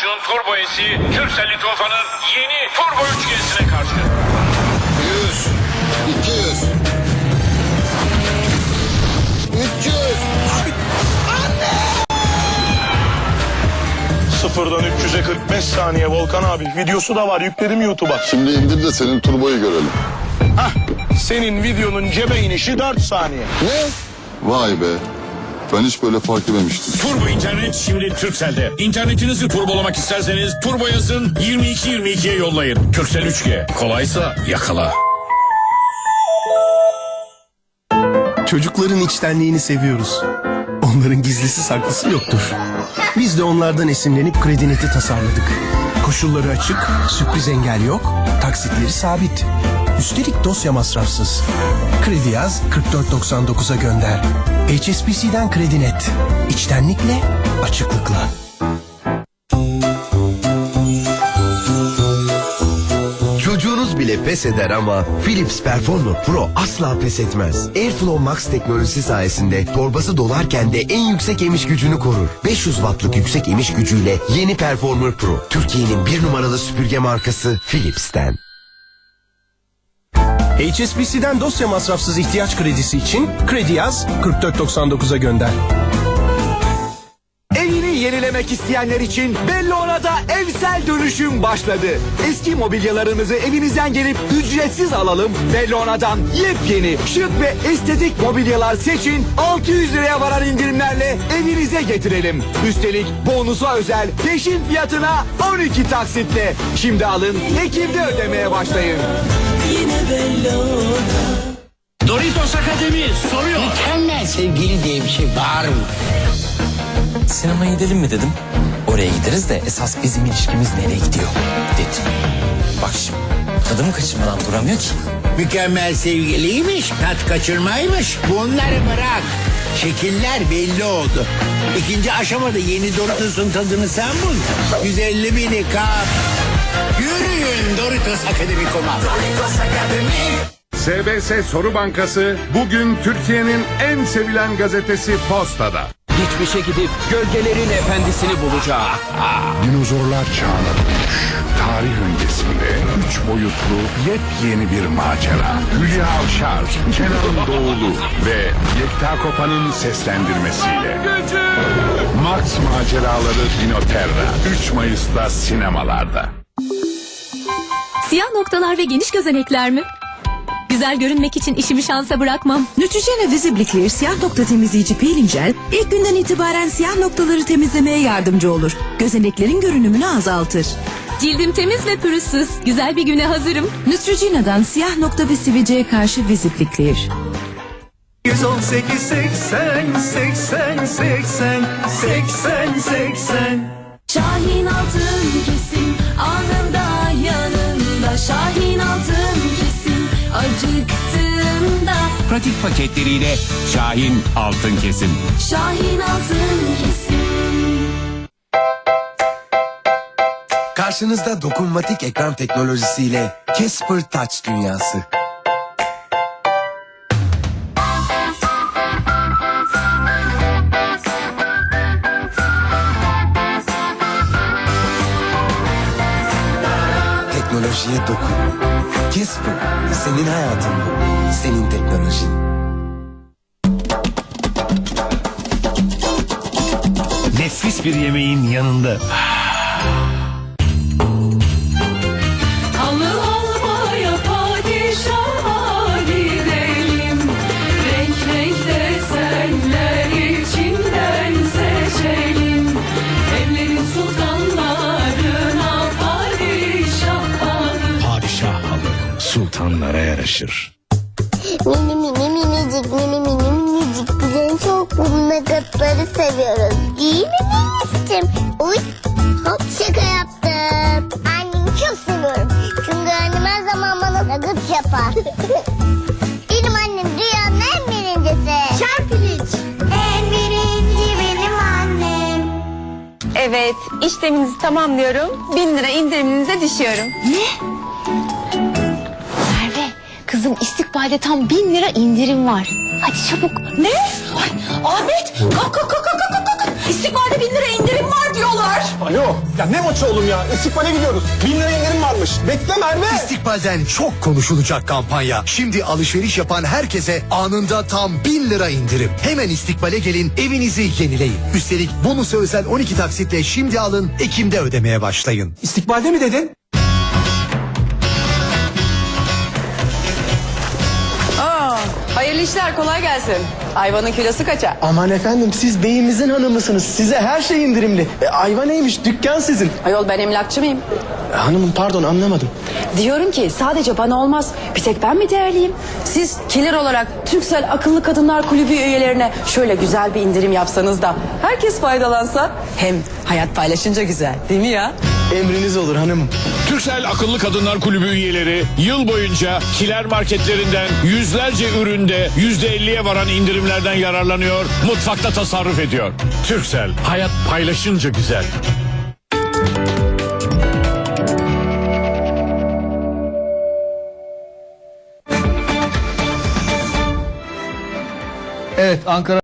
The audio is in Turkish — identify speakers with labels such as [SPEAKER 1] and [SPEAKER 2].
[SPEAKER 1] kurşunun turbo esi Türkcell Litova'nın yeni turbo üçgenisine karşı.
[SPEAKER 2] 100, 200, 300.
[SPEAKER 3] Sıfırdan 300'e 45 saniye Volkan abi. Videosu da var yükledim YouTube'a.
[SPEAKER 2] Şimdi indir de senin turboyu görelim.
[SPEAKER 3] Hah senin videonun cebe inişi 4 saniye.
[SPEAKER 2] Ne? Vay be. Ben hiç böyle fark edememiştim.
[SPEAKER 1] Turbo internet şimdi Turkcell'de. İnternetinizi turbolamak isterseniz turbo yazın 2222'ye yollayın. Turkcell 3G. Kolaysa yakala.
[SPEAKER 4] Çocukların içtenliğini seviyoruz. Onların gizlisi saklısı yoktur. Biz de onlardan esinlenip Kredinet'i tasarladık. Koşulları açık, sürpriz engel yok, taksitleri sabit. Üstelik dosya masrafsız. Kredi yaz 4499'a gönder. HSBC'den Kredinet. İçtenlikle, açıklıkla.
[SPEAKER 5] Çocuğunuz bile pes eder ama Philips Performer Pro asla pes etmez. Airflow Max teknolojisi sayesinde torbası dolarken de en yüksek emiş gücünü korur. 500 wattlık yüksek emiş gücüyle yeni Performer Pro. Türkiye'nin bir numaralı süpürge markası Philips'ten.
[SPEAKER 4] HSBC'den dosya masrafsız ihtiyaç kredisi için kredi yaz 4499'a gönder.
[SPEAKER 6] Yenilemek isteyenler için Bellona'da evsel dönüşüm başladı. Eski mobilyalarınızı evinizden gelip ücretsiz alalım. Bellona'dan yepyeni, şık ve estetik mobilyalar seçin. 600 liraya varan indirimlerle evinize getirelim. Üstelik bonusa özel peşin fiyatına 12 taksitle. Şimdi alın, Ekim'de ödemeye başlayın.
[SPEAKER 1] Doritos Akademi soruyor.
[SPEAKER 7] Mükemmel sevgili diye bir şey var mı?
[SPEAKER 8] Sinemaya gidelim mi dedim. Oraya gideriz de esas bizim ilişkimiz nereye gidiyor dedim. Bak şimdi tadımı kaçırmadan duramıyor ki.
[SPEAKER 7] Mükemmel sevgiliymiş, tat kaçırmaymış. Bunları bırak. Şekiller belli oldu. İkinci aşamada yeni Doritos'un tadını sen bul. 150 bini kap. Yürüyün Doritos Akademi.com'a.
[SPEAKER 9] SBS Soru Bankası bugün Türkiye'nin en sevilen gazetesi Posta'da.
[SPEAKER 6] Geçmişe gidip gölgelerin efendisini bulacağım.
[SPEAKER 9] Dinozorlar çağına dönmüş. Tarih öncesinde üç boyutlu yepyeni bir macera. Hülya Avşar, Kenan Doğulu ve Yekta Kopa'nın seslendirmesiyle. Max Maceraları Dinoterra 3 Mayıs'ta sinemalarda.
[SPEAKER 10] Siyah noktalar ve geniş gözenekler mi? Güzel görünmek için işimi şansa bırakmam.
[SPEAKER 11] Neutrogena Visibly Clear siyah nokta temizleyici peeling jel ilk günden itibaren siyah noktaları temizlemeye yardımcı olur. Gözeneklerin görünümünü azaltır.
[SPEAKER 10] Cildim temiz ve pürüzsüz. Güzel bir güne hazırım.
[SPEAKER 11] Neutrogena'dan siyah nokta ve sivilceye karşı Visibly Clear.
[SPEAKER 4] 118 80 80 80 80 80
[SPEAKER 10] Şahin altın acıktığımda.
[SPEAKER 6] Pratik paketleriyle Şahin Altın Kesim.
[SPEAKER 10] Şahin altın kesim.
[SPEAKER 5] Karşınızda dokunmatik ekran teknolojisiyle Casper Touch dünyası. Teknolojiye dokun. Casper, senin hayatın bu. Senin teknolojin.
[SPEAKER 6] Nefis bir yemeğin yanında. Yaraşır.
[SPEAKER 2] Mini mini minicik mini mini minicik güzel çok bu megatları seviyoruz. İyi mi minicim? Uy hop şaka yaptım. Annemi çok seviyorum. Çünkü annem her zaman bana nugget yapar. benim annem dünyanın en birincisi. Çarpiliç. En birinci benim annem.
[SPEAKER 11] Evet, işleminizi tamamlıyorum. 1000 lira indiriminize düşüyorum.
[SPEAKER 10] Merve kızım istikbalde tam bin lira indirim var. Hadi çabuk.
[SPEAKER 11] Ne? Ay, Ahmet, kalk kalk kalk kalk kalk kalk. İstikbalde 1000 lira indirim var diyorlar.
[SPEAKER 12] Alo. Ya ne maçı oğlum ya? İstikbale gidiyoruz. Bin lira indirim varmış. Bekle Merve.
[SPEAKER 13] İstikbal'den çok konuşulacak kampanya. Şimdi alışveriş yapan herkese anında tam 1000 lira indirim. Hemen İstikbal'e gelin evinizi yenileyin. Üstelik bonusa özel 12 taksitle şimdi alın Ekim'de ödemeye başlayın.
[SPEAKER 6] İstikbalde mi dedin?
[SPEAKER 14] Hayırlı işler kolay gelsin. Ayvanın kilosu kaça?
[SPEAKER 12] Aman efendim siz beyimizin hanımısınız. Size her şey indirimli. E, ayva neymiş? Dükkan sizin.
[SPEAKER 14] Ayol ben emlakçı mıyım?
[SPEAKER 12] E, hanımım pardon anlamadım.
[SPEAKER 14] Diyorum ki sadece bana olmaz. Bir tek ben mi değerliyim? Siz kiler olarak Türksel Akıllı Kadınlar Kulübü üyelerine şöyle güzel bir indirim yapsanız da herkes faydalansa. Hem hayat paylaşınca güzel değil mi ya?
[SPEAKER 12] Emriniz olur hanımım.
[SPEAKER 1] Türksel Akıllı Kadınlar Kulübü üyeleri yıl boyunca kiler marketlerinden yüzlerce üründe yüzde elliye varan indirimlerden yararlanıyor, mutfakta tasarruf ediyor. Türksel, hayat paylaşınca güzel.
[SPEAKER 15] Evet Ankara